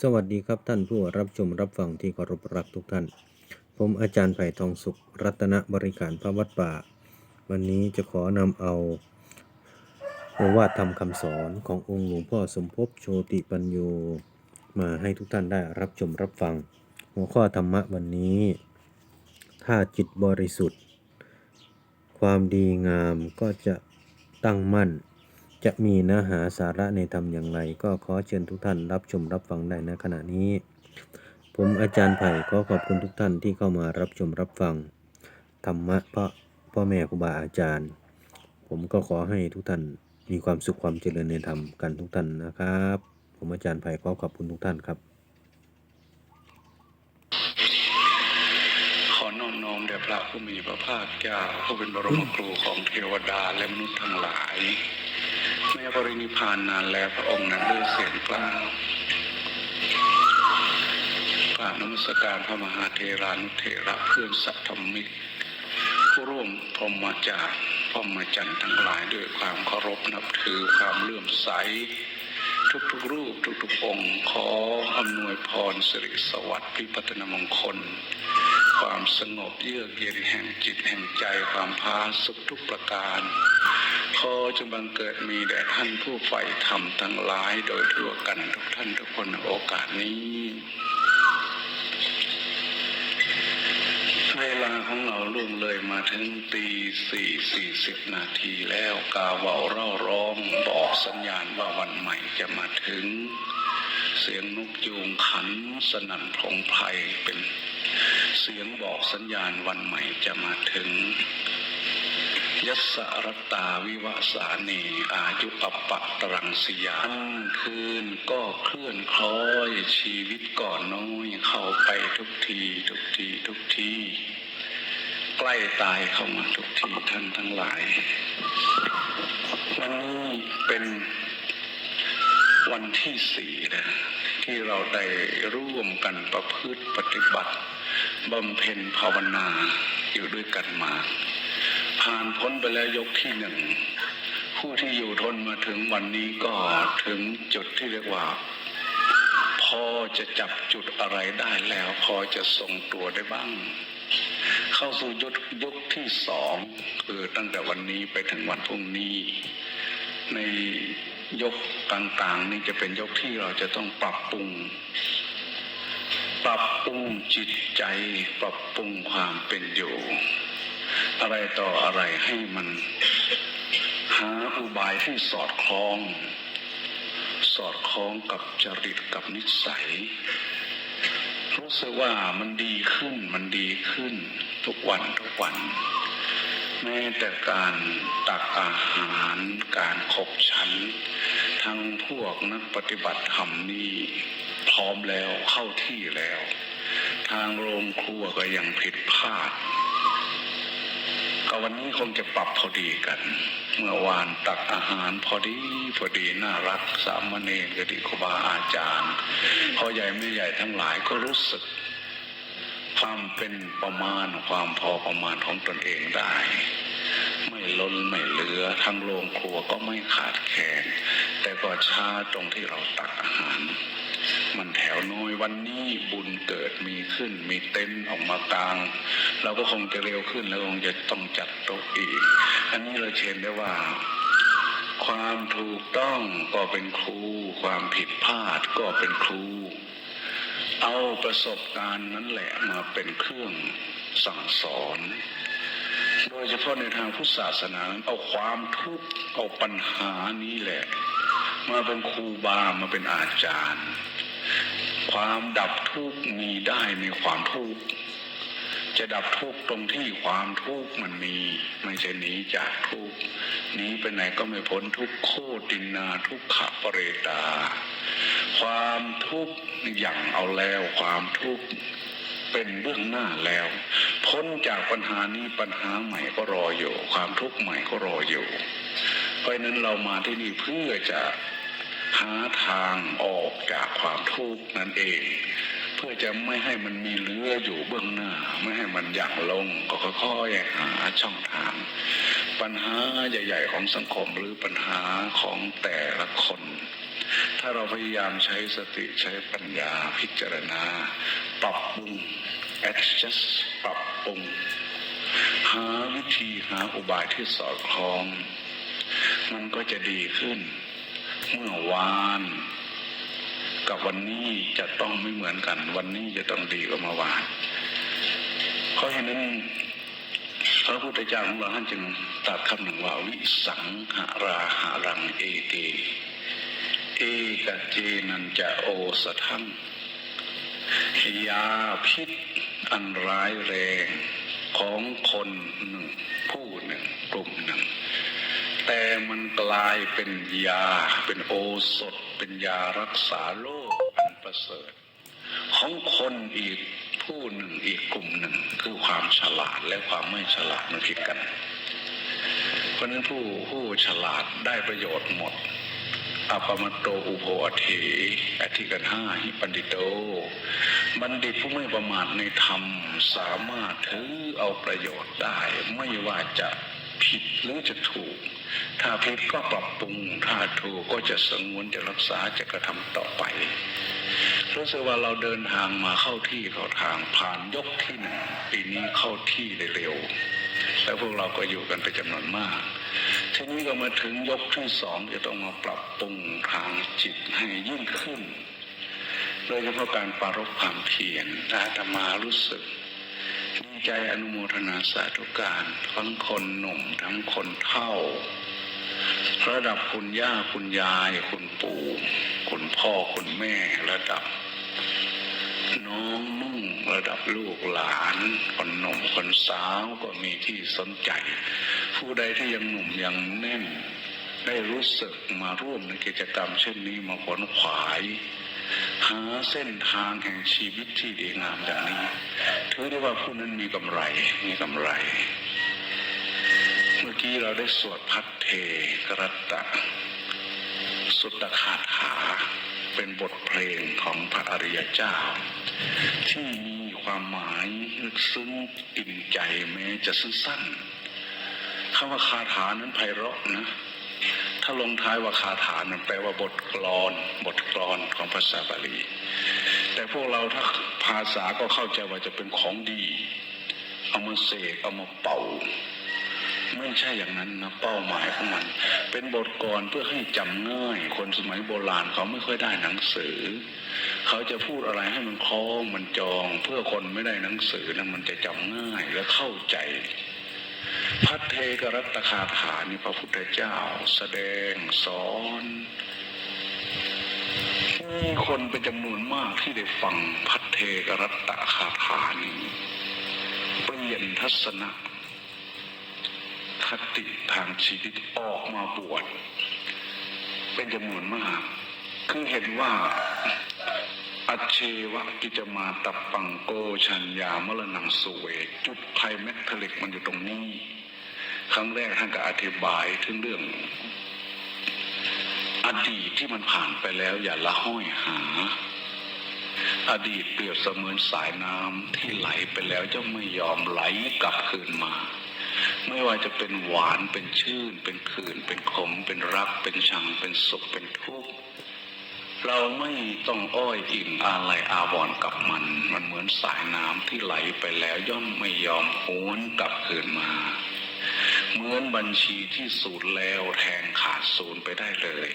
สวัสดีครับท่านผู้รับชมรับฟังที่เคารพรักทุกท่าน ผมอาจารย์ไผ่ทองสุข รัตนบริการพระวัดป่า วันนี้จะขอนำเอาโอวาทธรรมคำสอนขององค์หลวงพ่อสมภพโชติปัญโยมาให้ทุกท่านได้รับชมรับฟัง หัวข้อธรรมะวันนี้ ถ้าจิตบริสุทธิ์ ความดีงามก็จะตั้งมั่น จะมีเนื้อหาสาระในธรรมอย่างไร ก็ขอเชิญทุกท่านรับชมรับฟังได้ในขณะนี้ ผมอาจารย์ไผ่ขอขอบคุณทุกท่านที่เข้ามารับชมรับฟัง ธรรมะพราะพ่อแม่ครูบาอาจารย์ ผมก็ขอให้ทุกท่านมีความสุขความเจริญในธรรมกันทุกท่านนะครับ ผมอาจารย์ไผ่ขอขอบคุณทุกท่านครับ ขอนอมน้อมแด่พระผู้มีพระภาคเจ้าผู้เป็นบรมครูของเทวดาและมนุษย์ทั้งหลาย แม้ปรินิพานนานแล้วพระองค์นั้นด้วยเสียงกล้าวกราบนมัสการพระมหาเทรานุเถระเพื่อนสัตธรรมิกผู้ร่วมพรหมจารย์พรหมจรรย์ทั้งหลายด้วยความเคารพนับถือความเลื่อมใส ทุกๆรูปทุกๆองค์ขออำนวยพรสิริสวัสดิ์พิพัฒนมงคล ความสงบเยือกเย็นแห่งจิตแห่งใจความพาสุขทุกประการ ขอจงบังเกิดมีแด่ท่านผู้ใฝ่ธรรมทั้งหลายโดยทั่วกันทุกท่านทุกคนโอกาสนี้เวลาของเราล่วงเลยมาถึงตีสี่สี่สิบนาทีแล้วกาเว่าเร่าร้องบอกสัญญาณว่าวันใหม่จะมาถึง เสียงนกยูงขันสนั่นพงไพรเป็น เสียงบอกสัญญาณวันใหม่จะมาถึงยัสรตาวิวาสานีอายุปปะตรังสยามคืนก็เคลื่อนคล้อยชีวิตก่อนน้อยเข้าไปทุกทีทุกทีทุกที ใกล้ตายเข้ามาทุกทีท่านทั้งหลาย วันนี้เป็นวันที่สี่นะ ที่เราได้ร่วมกันประพฤติปฏิบัติบำเพ็ญภาวนาอยู่ด้วยกันมา ผ่านพ้นไปแล้วยกที่หนึ่งผู้ที่อยู่ทนมาถึงวันนี้ก็ถึงจุดที่เรียกว่า พอจะจับจุดอะไรได้แล้ว พอจะทรงตัวได้บ้าง เข้าสู่ยกยกที่สองคือตั้งแต่วันนี้ไปถึงวันพรุ่งนี้ใน ยกต่างๆ นี่จะเป็นยกที่เราจะต้องปรับปรุง ปรับปรุงจิตใจ ปรับปรุงความเป็นอยู่ อะไรต่ออะไรให้มันหาอุบายที่สอดคล้อง สอดคล้องกับจริตกับนิสัย รู้สึกว่ามันดีขึ้นมันดีขึ้น ทุกวันทุกวัน แม้แต่การตักอาหารการขบฉัน ทั้งพวกนักปฏิบัติธรรมนี่พร้อมแล้วเข้าที่แล้ว ทางโรงครัวก็ยังผิดพลาดก็วันนี้คงจะปรับพอดีกัน เมื่อวานตักอาหารพอดีพอดีน่ารักสามเณรกดีคบาอาจารย์พ่อใหญ่ไม่ใหญ่ทั้งหลายก็รู้สึก ความเป็นประมาณความพอประมาณของตนเองได้ ไม่ล้นไม่เหลือทั้งโรงครัวก็ไม่ขาดแคลนแต่ก็ช้าตรงที่เราตักอาหาร มันแถวน้อยวันนี้บุญเกิดมีขึ้น มีเต็นท์ออกมากลาง เราก็คงจะเร็วขึ้นแล้วคงจะต้องจัดโต๊ะอีก อันนี้เราเห็นได้ว่าความถูกต้องก็เป็นครู ความผิดพลาดก็เป็นครู เอาประสบการณ์นั้นแหละมาเป็นเครื่องสั่งสอน โดยเฉพาะในทางพุทธศาสนานั้นเอาความทุกข์เอาปัญหานี้แหละ มาเป็นครูบามาเป็นอาจารย์ ความดับทุกข์มีได้ในความทุกข์จะดับทุกข์ตรงที่ความทุกข์มันมีไม่ใช่หนีจากทุกข์หนีไปไหนก็ไม่พ้นทุกข์โคตินนาทุกขะปเรตา ความทุกข์อย่างเอาแล้วความทุกข์เป็นเบื้องหน้าแล้ว พ้นจากปัญหานี้ปัญหาใหม่ก็รออยู่ ความทุกข์ใหม่ก็รออยู่ เพราะนั้นเรามาที่นี่เพื่อจะหาทางออกจากความทุกข์นั่นเอง เพื่อจะไม่ให้มันมีเลืออยู่เบื้องหน้า ไม่ให้มันหยั่งลงก็ค่อยๆหาช่องทาง ปัญหาใหญ่ ๆ ของสังคมหรือปัญหาของแต่ละคน ถ้าเราพยายามใช้สติใช้ปัญญาพิจารณา ปรับปรุง adjust ปรับปรุง หาวิธีหาอุบายที่สอดคล้อง มันก็จะดีขึ้น เมื่อวานกับวันนี้จะต้องไม่เหมือนกัน วันนี้จะต้องดีกว่าเมื่อวาน เพราะฉะนั้นพระพุทธเจ้าของเราท่านจึงตรัสคำหนึ่งว่าวิสังหาราหารังเอเต เอกเจนันจะโอสทังยาพิษอันร้ายแรงของคนหนึ่งผู้หนึ่งกลุ่มหนึ่ง แต่มันกลายเป็นยาเป็นโอสถ เป็นยารักษาโรคอันประเสริฐ ของคนอีกผู้หนึ่งอีกกลุ่มหนึ่ง คือความฉลาดและความไม่ฉลาดมันผิดกัน เพราะนั้นผู้ผู้ฉลาดได้ประโยชน์หมด อปมตโตอุโภอเถอธิกันห้าหิปันติโต บัณฑิตผู้ไม่ประมาทในธรรมสามารถถือเอาประโยชน์ได้ ไม่ว่าจะผิดหรือจะถูก ถ้าผิดก็ปรับปรุง ถ้าถูกก็จะสงวนจะรักษาจะกระทำต่อไปรู้สึกว่าเราเดินทางมาเข้าที่เข้าทางผ่านยกที่หนึ่งปีนี้เข้าที่ได้เร็ว แล้วพวกเราก็อยู่กันเป็นจำนวนมาก ทีนี้ก็มาถึงยกที่สองจะต้องมาปรับปรุงทางจิตให้ยิ่งขึ้น โดยเฉพาะการปรารบความเพียรอาตมารู้สึกดีใจอนุโมทนาสาธุการทั้งคนหนุ่มทั้งคนเฒ่า ระดับคุณย่าคุณยาย คุณปู่ คุณพ่อคุณแม่ระดับ น้องนุ่งระดับลูกหลาน คนหนุ่มคนสาวก็มีที่สนใจ ผู้ใดที่ยังหนุ่มยังแน่น ได้รู้สึกมาร่วมในกิจกรรมเช่นนี้มาขนขวาย หาเส้นทางแห่งชีวิตที่ดีงามอย่างนี้ถือได้ว่าผู้นั้นมีกำไรมีกำไร เมื่อกี้เราได้สวดพัทเทกรัตตะ สุตตคาถาเป็นบทเพลงของพระอริยเจ้า ที่มีความหมายลึกซึ้งอิ่มใจแม้จะสั้นๆ คำว่าคาถานั้นไพเราะนะ ถ้าลงท้ายว่าคาถานั้นแปลว่าบทกลอน บทกลอนของภาษาบาลี แต่พวกเราถ้าภาษาก็เข้าใจว่าจะเป็นของดี เอามาเสกเอามาเป่าไม่ใช่อย่างนั้นนะเป้าหมายของมัน เป็นบทกลอนเพื่อให้จำง่าย คนสมัยโบราณเขาไม่ค่อยได้หนังสือ เขาจะพูดอะไรให้มันคล้องมันจอง เพื่อคนไม่ได้หนังสือนะมันจะจำง่ายและเข้าใจ พัทเทกรัตตคาถานี่พระพุทธเจ้าแสดงสอนมีคนเป็นจำนวนมากที่ได้ฟังพัทเทกรัตตคาถานี้เปลี่ยนทัศนะคติทางชีวิตออกมาบวชเป็นจำนวนมาก คือเห็นว่า อเชวะกิจมาตับปังโกชัญญามรณังสุเว จุดไพแมกทลิกมันอยู่ตรงนี้ ครั้งแรกท่านก็อธิบายถึงเรื่อง อดีตที่มันผ่านไปแล้วอย่าละห้อยหา อดีตเปรียบเสมือนสายน้ำที่ไหลไปแล้วจะไม่ยอมไหลกลับคืนมา ไม่ว่าจะเป็นหวานเป็นชื่น เป็นขื่นเป็นขม เป็นรัก เป็นชังเป็นสุขเป็นทุกข์ เราไม่ต้องอ้อยอิงอะไรอาวร์กับมัน มันเหมือนสายน้ำที่ไหลไปแล้วย่อมไม่ยอมหวนกลับคืนมา เหมือนบัญชีที่สูญแล้วแทงขาดศูนย์ไปได้เลย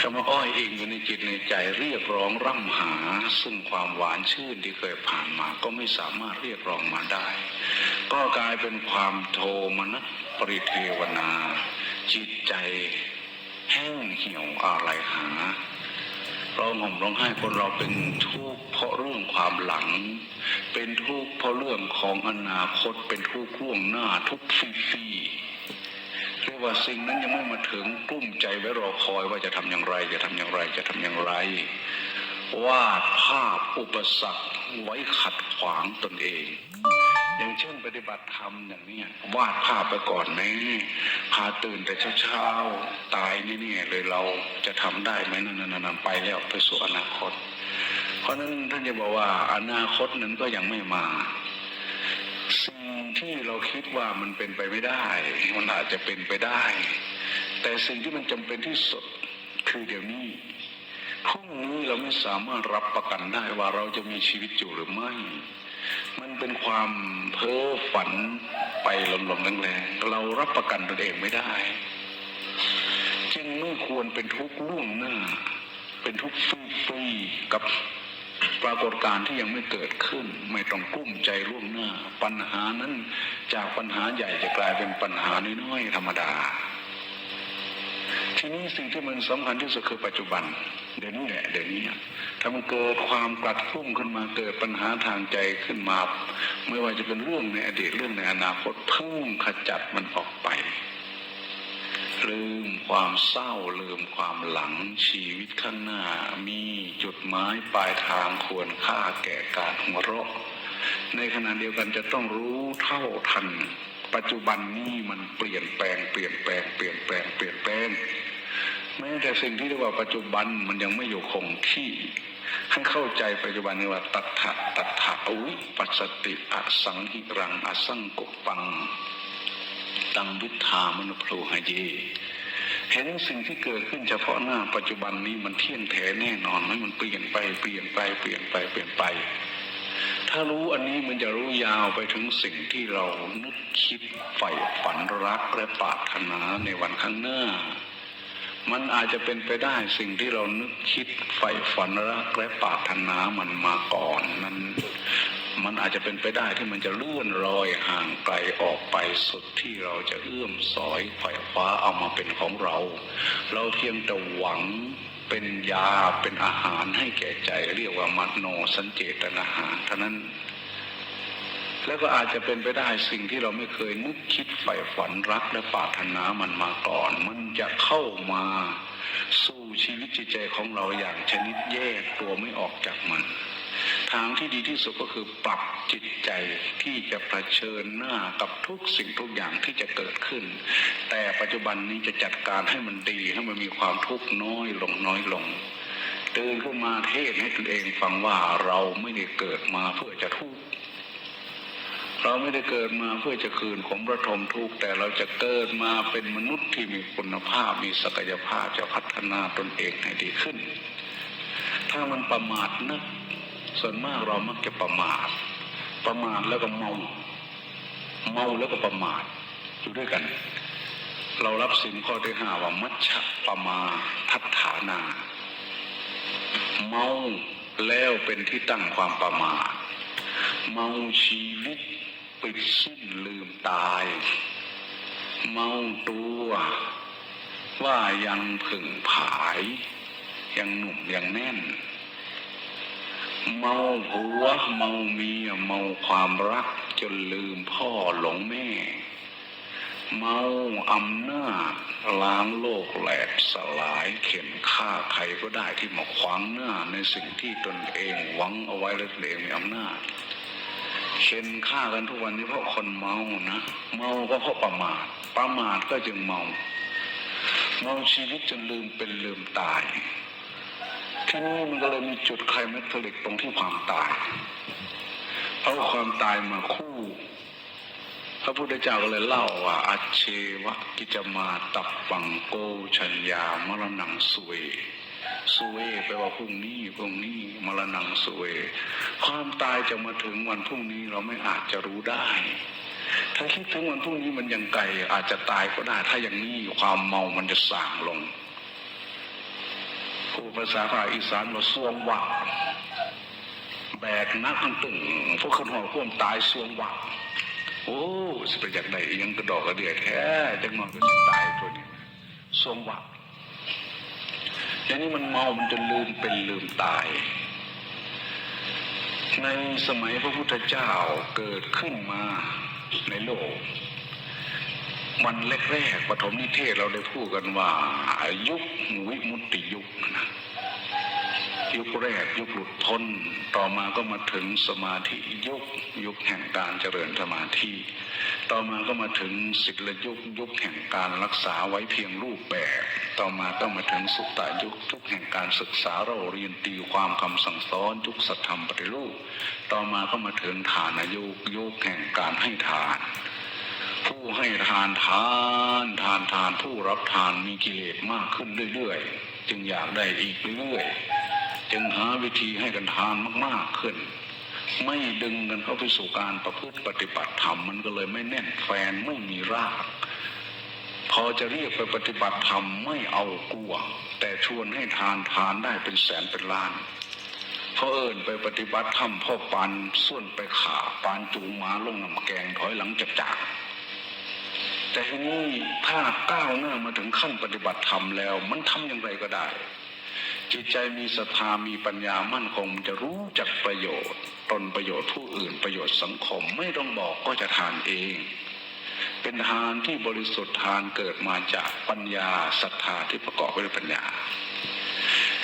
คำว่าอ้อยอิงอยู่ในจิตในใจเรียกร้องร่ำหา ซึ่งความหวานชื่นที่เคยผ่านมาก็ไม่สามารถเรียกร้องมาได้ ก็กลายเป็นความโทมนัสปริเทวนา จิตใจ แห้งเหี่ยวอะไรหาร้องห่มร้องไห้คนเราเป็นทุกข์เพราะเรื่องความหลัง เป็นทุกข์เพราะเรื่องของอนาคตเป็นทุกข์ล่วงหน้าทุกข์ฟรีๆเรียกว่าสิ่งนั้นยังไม่มาถึงกลุ้มใจไว้รอคอยว่าจะทำอย่างไร จะทำอย่างไรจะทำอย่างไรวาดภาพอุปสรรคไว้ขัดขวางตนเอง อย่างเช่นปฏิบัติธรรมอย่างนี้วาดภาพไปก่อนแม่พาตื่นแต่เช้าๆตายนี่ๆเลยเราจะทำได้ไหมนั่นๆๆไปแล้วไปสู่อนาคต เพราะนั้นท่านจะบอกว่าอนาคตนั้นก็ยังไม่มาสิ่งที่เราคิดว่ามันเป็นไปไม่ได้ มันอาจจะเป็นไปได้ แต่สิ่งที่มันจำเป็นที่สุดคือเดี๋ยวนี้พรุ่งนี้เราไม่สามารถรับประกันได้ว่าเราจะมีชีวิตอยู่หรือไม่ มันเป็นความเพ้อฝันไปหลมๆแรงๆเรารับประกันตนเองไม่ได้ จึงไม่ควรเป็นทุกข์ล่วงหน้า เป็นทุกข์ฟรีๆกับปรากฏการณ์ที่ยังไม่เกิดขึ้น ไม่ต้องกุ้มใจล่วงหน้า ปัญหานั้นจากปัญหาใหญ่จะกลายเป็นปัญหาน้อยๆธรรมดา ทีนี้สิ่งที่มันสำคัญที่สุดคือปัจจุบัน เดี๋ยวนี้แหละเดี๋ยวนี้ถ้ามันเกิดความกลัดกลุ้มขึ้นมาเกิดปัญหาทางใจขึ้นมา ไม่ว่าจะเป็นเรื่องในอดีตเรื่องในอนาคตเพิ่งขจัดมันออกไปลืมความเศร้าลืมความหลังชีวิตข้างหน้า มีจุดหมายปลายทางควรค่าแก่การหัวเราะ ในขณะเดียวกันจะต้องรู้เท่าทัน ปัจจุบันนี้มันเปลี่ยนแปลงเปลี่ยนแปลงเปลี่ยนแปลงเปลี่ยนแปลงแม้แต่สิ่งที่เรียกว่าปัจจุบันมันยังไม่อยู่คงที่ให้เข้าใจปัจจุบันนี้ว่าตัทธะตัทธะอวิปัสสติอสังหิรังอสังกุปปัง ตังวิทามนุพลูหเยเห็นสิ่งที่เกิดขึ้นเฉพาะหน้าปัจจุบันนี้มันเที่ยงแท้แน่นอนไหมมันเปลี่ยนไปเปลี่ยนไปเปลี่ยนไปเปลี่ยนไป ถ้ารู้อันนี้มันจะรู้ยาวไปถึงสิ่งที่เรานึกคิดใฝ่ฝันรักและปรารถนาในวันข้างหน้า มันอาจจะเป็นไปได้สิ่งที่เรานึกคิดใฝ่ฝันรักและปรารถนามันมาก่อนนั้นมันอาจจะเป็นไปได้ที่มันจะเลื่อนลอยห่างไกลออกไปสุดที่เราจะเอื้อมสอยไขว่คว้าเอามาเป็นของเรา เราเพียงแต่หวัง เป็นยาเป็นอาหารให้แก่ใจ เรียกว่ามโนสัญเจตนาหารเท่านั้น แล้วก็อาจจะเป็นไปได้สิ่งที่เราไม่เคยนึกคิดใฝ่ฝันรักและปรารถนามันมาก่อน มันจะเข้ามาสู่ชีวิตจิตใจของเราอย่างชนิดแยกตัวไม่ออกจากมัน ทางที่ดีที่สุดก็คือปรับจิตใจที่จะเผชิญหน้ากับทุกสิ่งทุกอย่างที่จะเกิดขึ้น แต่ปัจจุบันนี้จะจัดการให้มันดีให้มันมีความทุกข์น้อยลงน้อยลงตื่นขึ้นมาเทศให้ตนเองฟังว่าเราไม่ได้เกิดมาเพื่อจะทุกข์เราไม่ได้เกิดมาเพื่อจะคืนขมระทมทุกข์แต่เราจะเกิดมาเป็นมนุษย์ที่มีคุณภาพมีศักยภาพจะพัฒนาตนเองให้ดีขึ้น ถ้ามันประมาทนะ ส่วนมากเรามักจะประมาท ประมาทแล้วก็เมา เมาแล้วก็ประมาทอยู่ด้วยกัน เรารับสินข้อที่ห้าว่ามัชฌะประมาทัฏฐานา เมาแล้วเป็นที่ตั้งความประมาท เมาชีวิตปิดสิ้นลืมตาย เมาตัวว่ายังผึ่งผาย ยังหนุ่มยังแน่น เมาผัวเมาเมียเมาความรักจนลืมพ่อหลงแม่ เมาอำนาจล้างโลกแหลกสลายเข็นฆ่าใครก็ได้ที่มาขวางหน้าในสิ่งที่ตนเองหวังเอาไว้และตนเองมีอำนาจเข็นฆ่ากันทุกวันนี้เพราะคนเมานะ เมาก็เพราะประมาทประมาทก็จึงเมา เมาชีวิตจนลืมเป็นลืมตาย ที่นี่มันก็เลยมีจุดไคลแม็กซ์ลิกตรงที่ความตาย เอาความตายมาคู่พระพุทธเจ้าก็เลยเล่าว่าอัเชวะกิจมาตับปังโกชัญญามรณังสเวสเวแปลว่าพรุ่งนี้พรุ่งนี้มรณังสเวความตายจะมาถึงวันพรุ่งนี้เราไม่อาจจะรู้ได้ ถ้าคิดถึงวันพรุ่งนี้มันยังไกลอาจจะตายก็ได้ ถ้าอย่างนี้ความเมามันจะส่างลง ผู้ภาษาภาคอีสานว่าสวงวักแบกนักอันตึงพวกคนหอพ่วมตายสวงวักโอ้สิไปจากไหนยังกระดอกกระเดียดแท้จังนอนก็สิตายตัวนี้สวงวักอย่างนี้มันเมา มันจะลืมเป็นลืมตาย ในสมัยพระพุทธเจ้าเกิดขึ้นมาในโลก วันแรกๆปฐมนิเทศเราได้พูดกันว่า ยุควิมุตติยุคนะยุคแรกยุคหลุดพ้นต่อมาก็มาถึงสมาธิยุคยุคแห่งการเจริญสมาธิ ต่อมาก็มาถึงศิลยุคยุคแห่งการรักษาไว้เพียงรูปแบบ ต่อมาก็มาถึงสุตตายุคยุคแห่งการศึกษาเราเรียนตีความคำสั่งสอนยุคสัทธรรมปฏิรูป ต่อมาก็มาถึงฐานยุคยุคแห่งการให้ทาน ผู้ให้ทานทานทานทานผู้รับทานมีกิเลสมากขึ้นเรื่อยๆ จึงอยากได้อีกเรื่อยๆ จึงหาวิธีให้กันทานมากๆขึ้น ไม่ดึงกันเข้าไปสู่การประพฤติปฏิบัติธรรมมันก็เลยไม่แน่นแฟนไม่มีราก พอจะเรียกไปปฏิบัติธรรมไม่เอากลัว แต่ชวนให้ทานทานได้เป็นแสนเป็นล้านพราะเอิญไปปฏิบัติธรรมพ่อปานส่วนไปขาปานจูงมาลงน้ำแกงถอยหลังจากจาก แต่ทีนี้ถ้าก้าวหน้ามาถึงขั้นปฏิบัติธรรมแล้ว มันทำอย่างไรก็ได้ จิตใจมีศรัทธามีปัญญามั่นคงจะรู้จักประโยชน์ ตนประโยชน์ผู้อื่นประโยชน์สังคมไม่ต้องบอกก็จะทานเอง เป็นทานที่บริสุทธิ์ทานเกิดมาจากปัญญาศรัทธาที่ประกอบไปด้วยปัญญา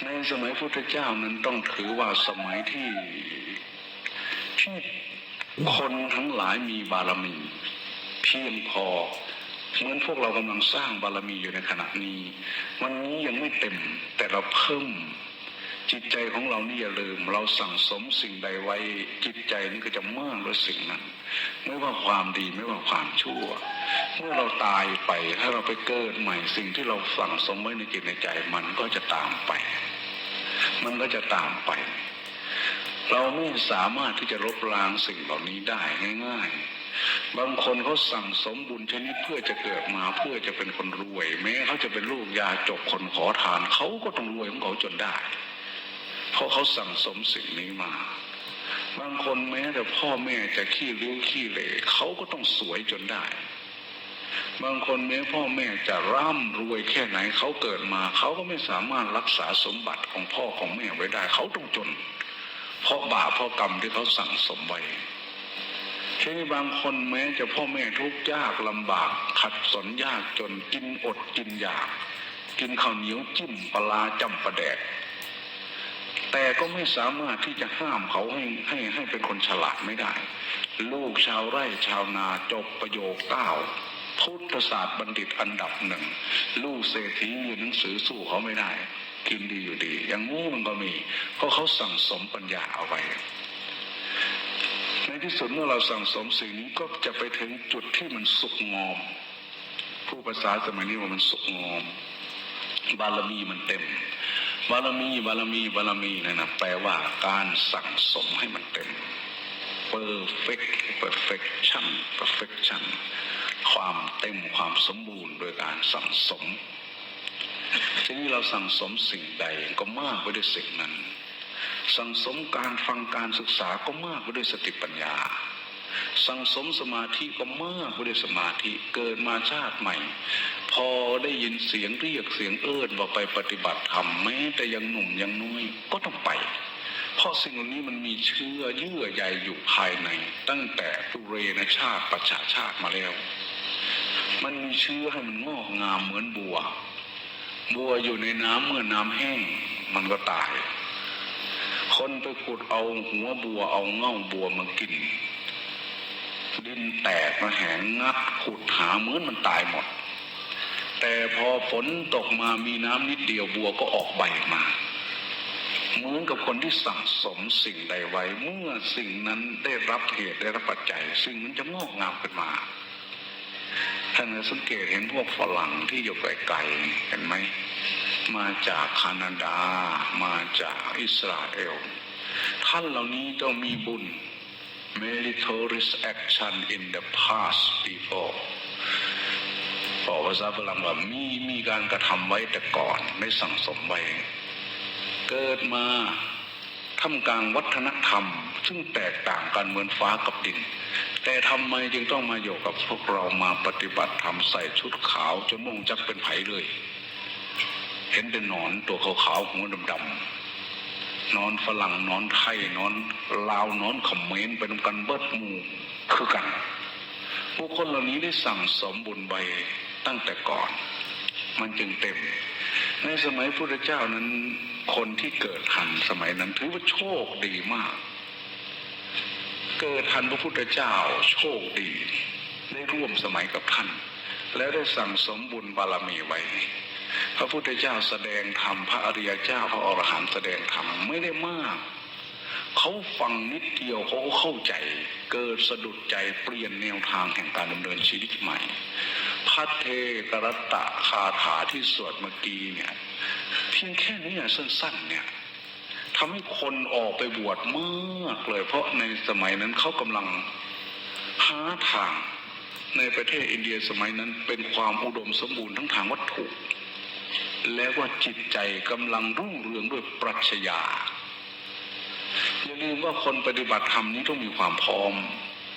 ในสมัยพุทธเจ้านั้นต้องถือว่าสมัยที่ที่คนทั้งหลายมีบารมีเพียงพอ เหมือนพวกเรากำลังสร้างบารมีอยู่ในขณะนี้ วันนี้ยังไม่เต็มแต่เราเพิ่มจิตใจของเรานี่อย่าลืม เราสั่งสมสิ่งใดไว้จิตใจนี่ก็จะเมื่อด้วยสิ่งนั้น ไม่ว่าความดีไม่ว่าความชั่ว เมื่อเราตายไปถ้าเราไปเกิดใหม่สิ่งที่เราสั่งสมไว้ในจิตในใจมันก็จะตามไป มันก็จะตามไป เราไม่สามารถที่จะลบล้างสิ่งเหล่านี้ได้ง่าย ๆ บางคนเขาสั่งสมบุญชนิดเพื่อจะเกิดมาเพื่อจะเป็นคนรวย แม้เขาจะเป็นลูกยาจกคนขอทานเขาก็ต้องรวยของเขาจนได้ เพราะเขาสั่งสมสิ่งนี้มา บางคนแม้แต่พ่อแม่จะขี้ริ้วขี้เหร่เขาก็ต้องสวยจนได้ บางคนแม้พ่อแม่จะร่ำรวยแค่ไหนเขาเกิดมาเขาก็ไม่สามารถรักษาสมบัติของพ่อของแม่ไว้ได้ เขาต้องจน เพราะบาปเพราะกรรมที่เขาสั่งสมไว้ ทีนี้บางคนแม้จะพ่อแม่ทุกข์ยากลำบากขัดสนยากจนกินอดกินอยาก กินข้าวเหนียวจิ้มปลาร้าจำปลาแดก แต่ก็ไม่สามารถที่จะห้ามเขาให้ให้ให้เป็นคนฉลาดไม่ได้ ลูกชาวไร่ชาวนาจบประโยคเก้าพุทธศาสตร์บัณฑิตอันดับหนึ่ง ลูกเศรษฐียืนหนังสือสู้เขาไม่ได้ กินดีอยู่ดี อย่างนี้มันก็มี เพราะเขาสั่งสมปัญญาเอาไว้ ที่สุดเมื่อเราสั่งสมสิ่งนี้ก็จะไปถึงจุดที่มันสุกงอมผู้ภาษาสมัยนี้ว่ามันสุกงอมบารมีมันเต็ม บารมีบารมีบารมีนั่นนะแปลว่าการสั่งสมให้มันเต็ม perfect perfection perfection ความเต็มความสมบูรณ์โดยการสั่งสม ทีนี้เราสั่งสมสิ่งใดก็มากไปด้วยสิ่งนั้น สังสมการฟังการศึกษาก็มากไปด้วยสติปัญญา สังสมสมาธิก็มากไปด้วยสมาธิเกิดมาชาติใหม่ พอได้ยินเสียงเรียกเสียงเอิ้นว่าไปปฏิบัติธรรมแม้แต่ยังหนุ่มยังน้อยก็ต้องไป เพราะสิ่งเหล่านี้มันมีเชื้อเยื่อใยอยู่ภายใน ตั้งแต่ตุเรนชาติประชาชาติมาแล้ว มันมีเชื้อให้มันงอกงามเหมือนบัว บัวอยู่ในน้ำเมื่อน้ำแห้งมันก็ตาย คนไปขุดเอาหัวบัวเอาเง่าบัวมากิน ดินแตกมาแหงงัดขุดหาเหมือนมันตายหมด แต่พอฝนตกมามีน้ำนิดเดียวบัวก็ออกใบมาเหมือนกับคนที่สั่งสมสิ่งใดไว้ เมื่อสิ่งนั้นได้รับเหตุได้รับปัจจัย สิ่งนั้นจะงอกงามขึ้นมาท่านสังเกตเห็นพวกฝรั่งที่อยู่ไกลๆเห็นไหม มาจากแคนาดา มาจากอิสราเอล ท่านเหล่านี้ต้องมีบุญ meritorious action in the past before บอกภาษาฝรั่งว่ามีมีการกระทำไว้แต่ก่อนได้สั่งสมไว้ เกิดมาท่ามกลางวัฒนธรรม ซึ่งแตกต่างกันเหมือนฟ้ากับดิน แต่ทำไมจึงต้องมาอยู่กับพวกเรามาปฏิบัติธรรมใส่ชุดขาวจนมุ่งจักเป็นไผเลย ห็นเป็นหนอนตัวขาวๆหัวดำๆนอนฝรั่งนอนไทยนอนลาวนอนเขมรเป็นกันเบิดหมู่คือกันผู้คนเหล่านี้ได้สั่งสมบุญใบตั้งแต่ก่อน มันจึงเต็ม ในสมัยพุทธเจ้านั้น คนที่เกิดทันสมัยนั้นถือว่าโชคดีมาก เกิดทันพระพุทธเจ้าโชคดี ได้ร่วมสมัยกับท่าน และได้สั่งสมบุญบารมีไว้ พระพุทธเจ้าแสดงธรรมพระอริยเจ้าพระอรหันต์แสดงธรรมไม่ได้มากเขาฟังนิดเดียวเขาก็เข้าใจ เกิดสะดุดใจเปลี่ยนแนวทางแห่งการดำเนินชีวิตใหม่พัทเทกรัตตะคาถาที่สวดเมื่อกี้เนี่ยทพียงแค่นี้สั้นๆเนี่ยทำให้คนออกไปบวชมากเลย เพราะในสมัยนั้นเขากำลังหาทางในประเทศอินเดียสมัยนั้นเป็นความอุดมสมบูรณ์ทั้งทางวัตถุ และว่าจิตใจกำลังรุ่งเรืองด้วยปรัชญาอย่าลืมว่าคนปฏิบัติธรรมนี้ต้องมีความพร้อม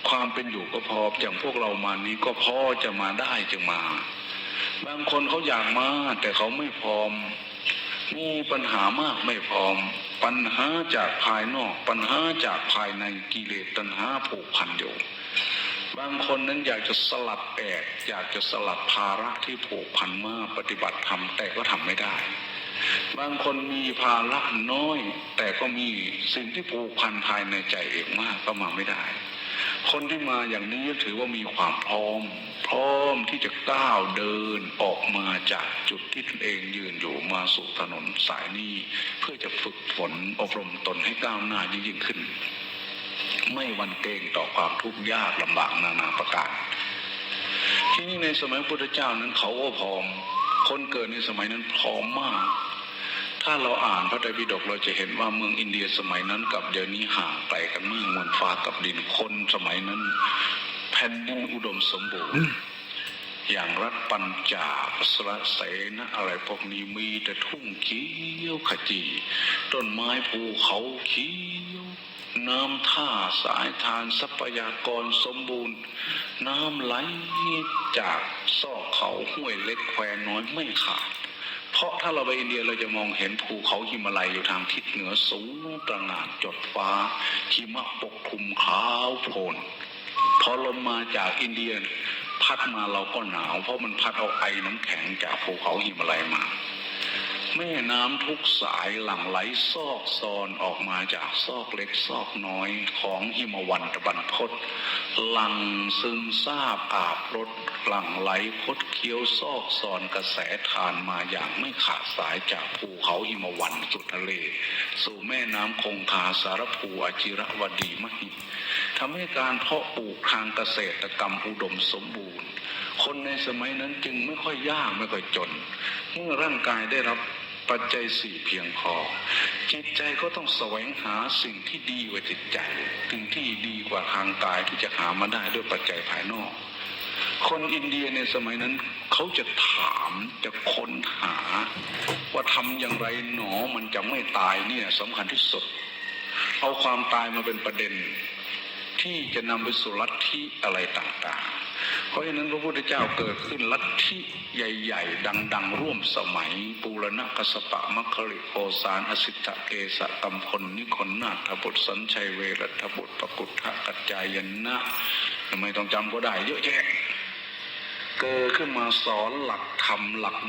ความเป็นอยู่ก็พร้อมอย่างพวกเรามานี้ก็พอจะมาได้จึงมา บางคนเขาอยากมาแต่เขาไม่พร้อม มีปัญหามากไม่พร้อม ปัญหาจากภายนอก ปัญหาจากภายในกิเลสตัณหาผูกพันอยู่ บางคนนั้นอยากจะสลัดแอกอยากจะสลัดภาระที่ผูกพันมากปฏิบัติธรรมแต่ก็ทำไม่ได้ บางคนมีภาระน้อย แต่ก็มีสิ่งที่ผูกพันภายในใจเองมากก็มาไม่ได้ คนที่มาอย่างนี้ถือว่ามีความพร้อม พร้อมที่จะก้าวเดินออกมาจากจุดที่ตนเองยืนอยู่มาสู่ถนนสายนี้ เพื่อจะฝึกฝนอบรมตนให้ก้าวหน้ายิ่งขึ้น ไม่วันเกรงต่อความทุกข์ยากลำบากนานาประการ ที่นี่ในสมัยพระพุทธเจ้านั้นเขาก็พร้อม คนเกิดในสมัยนั้นพร้อมมาก ถ้าเราอ่านพระไตรปิฎกเราจะเห็นว่าเมืองอินเดียสมัยนั้นกับเดี๋ยวนี้ห่างไกลกันมากเหมือนฟ้ากับดินคนสมัยนั้น แผ่นดินอุดมสมบูรณ์ อย่างรัฐปัญจาบสระเสนะอะไรพวกนี้มีแต่ทุ่งเขียวขจี ต้นไม้ภูเขาเขียวน้ำท่าสายทานทรัพยากรสมบูรณ์ น้ำไหลจากซอกเขาห้วยเล็กแควน้อยไม่ขาด เพราะถ้าเราไปอินเดียเราจะมองเห็นภูเขาหิมาลัยอยู่ทางทิศเหนือสูงตระหง่านจดฟ้าหิมะปกคลุมขาวโพลนพอลมมาจากอินเดีย พัดมาเราก็หนาว เพราะมันพัดเอาไอ้น้ำแข็งจากภูเขาหิมาลัยมา แม่น้ำทุกสายหลั่งไหลซอกซอนออกมาจากซอกเล็กซอกน้อยของหิมวันตะบันพศหลังซึมซาบอาบรถหลั่งไหลคดเคี้ยวซอกซอนกระแสทานมาอย่างไม่ขาดสายจากภูเขาหิมวันสุดทะเล สู่แม่น้ำคงคาสารภูอจิระวดีมหิทำให้การเพาะปลูกทางเกษตรกรรมอุดมสมบูรณ์ คนในสมัยนั้นจึงไม่ค่อยยากไม่ค่อยจน เมื่อร่างกายได้รับปัจจัยสี่เพียงพอ จิตใจก็ต้องแสวงหาสิ่งที่ดีกว่าจิตใจสิ่งที่ดีกว่าทางกายที่จะหามาได้ด้วยปัจจัยภายนอก คนอินเดียในสมัยนั้นเขาจะถามจะค้นหา ว่าทำอย่างไรหนอมันจะไม่ตายเนี่ยสำคัญที่สุด เอาความตายมาเป็นประเด็น ที่จะนำไปสู่ลัทธิอะไรต่างๆ เพราะฉะนั้นพระพุทธเจ้าเกิดขึ้นลัทธิใหญ่ ๆ ดัง ๆ ร่วมสมัยปูรณะกสปะมัคคิริโคสารอสิทธะเกสะกัมพลนิคนนาถบุตรสัญชัยเวรัตบุตรปกุฏทะกัจจายนะทำไมต้องจำก็ได้เยอะแยะเกิดขึ้นมาสอนหลักธรรมหลัก